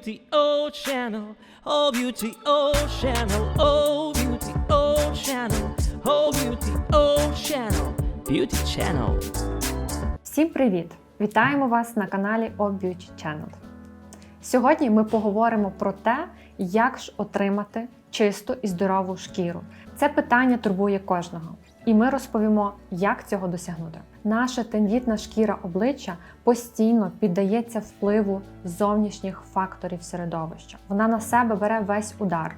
beauty, oh channel, oh beauty, oh channel, oh beauty, oh channel, oh beauty, oh channel, beauty channel. Всім привіт! Вітаємо вас на каналі Oh Beauty Channel. Сьогодні ми поговоримо про те, як ж отримати чисту і здорову шкіру. Це питання турбує кожного. І ми розповімо, як цього досягнути. Наша тендітна шкіра обличчя постійно піддається впливу зовнішніх факторів середовища. Вона на себе бере весь удар.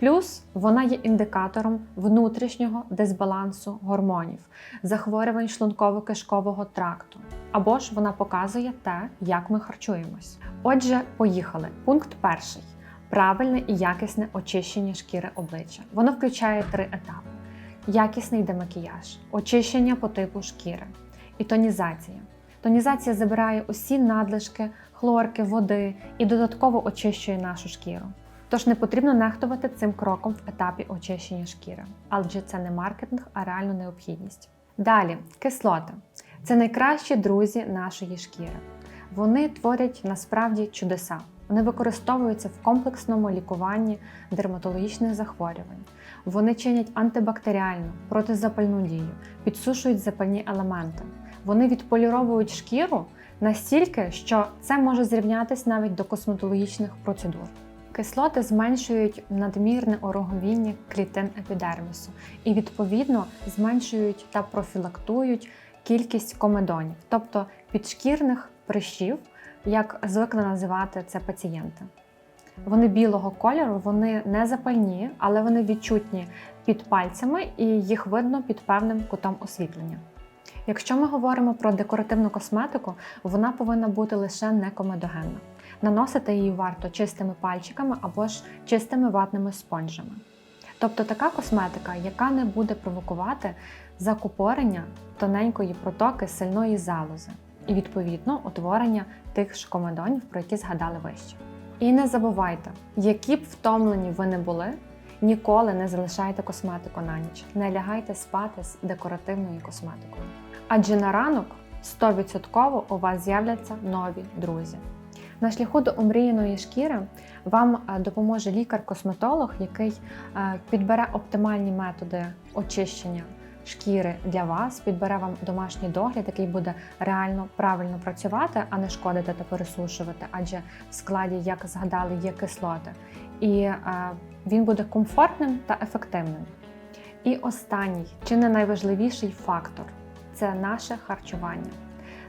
Плюс вона є індикатором внутрішнього дисбалансу гормонів, захворювань шлунково-кишкового тракту. Або ж вона показує те, як ми харчуємось. Отже, поїхали. Пункт перший: правильне і якісне очищення шкіри обличчя. Воно включає три етапи: якісний демакіяж, очищення по типу шкіри і тонізація. Тонізація забирає усі надлишки, хлорки, води і додатково очищує нашу шкіру. Тож не потрібно нехтувати цим кроком в етапі очищення шкіри, адже це не маркетинг, а реальна необхідність. Далі кислоти це найкращі друзі нашої шкіри. Вони творять насправді чудеса. Вони використовуються в комплексному лікуванні дерматологічних захворювань. Вони чинять антибактеріальну, протизапальну дію, підсушують запальні елементи. Вони відполіровують шкіру настільки, що це може зрівнятися навіть до косметологічних процедур. Кислоти зменшують надмірне ороговіння клітин епідермісу і, відповідно, зменшують та профілактують кількість комедонів, тобто підшкірних прищів, як звикли називати це пацієнти. Вони білого кольору, вони не запальні, але вони відчутні під пальцями і їх видно під певним кутом освітлення. Якщо ми говоримо про декоративну косметику, вона повинна бути лише некомедогенна. Наносити її варто чистими пальчиками або ж чистими ватними спонжами. Тобто така косметика, яка не буде провокувати закупорення тоненької протоки сильної залози і, відповідно, утворення тих ж комедонів, про які згадали вище. І не забувайте, які б втомлені ви не були, ніколи не залишайте косметику на ніч, не лягайте спати з декоративною косметикою. Адже на ранок 100% у вас з'являться нові друзі. На шляху до омріяної шкіри вам е, допоможе лікар-косметолог, який е, підбере оптимальні методи очищення шкіри для вас, підбере вам домашній догляд, який буде реально правильно працювати, а не шкодити та пересушувати, адже в складі, як згадали, є кислоти. І е, він буде комфортним та ефективним. І останній, чи не найважливіший фактор це наше харчування.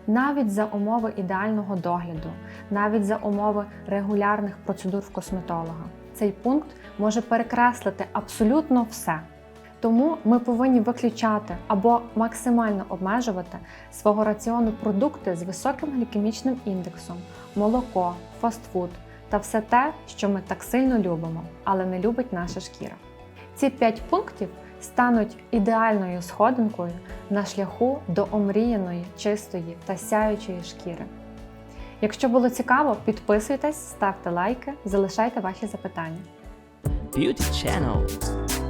Навіть за умови ідеального догляду, навіть за умови регулярних процедур в косметолога, цей пункт може перекреслити абсолютно все. Тому ми повинні виключати або максимально обмежувати свого раціону продукти з високим глікемічним індексом, молоко, фастфуд та все те, що ми так сильно любимо, але не любить наша шкіра. Ці п'ять пунктів стануть ідеальною сходинкою на шляху до омріяної, чистої та сяючої шкіри. Якщо було цікаво, підписуйтесь, ставте лайки, залишайте ваші запитання. Beauty channel.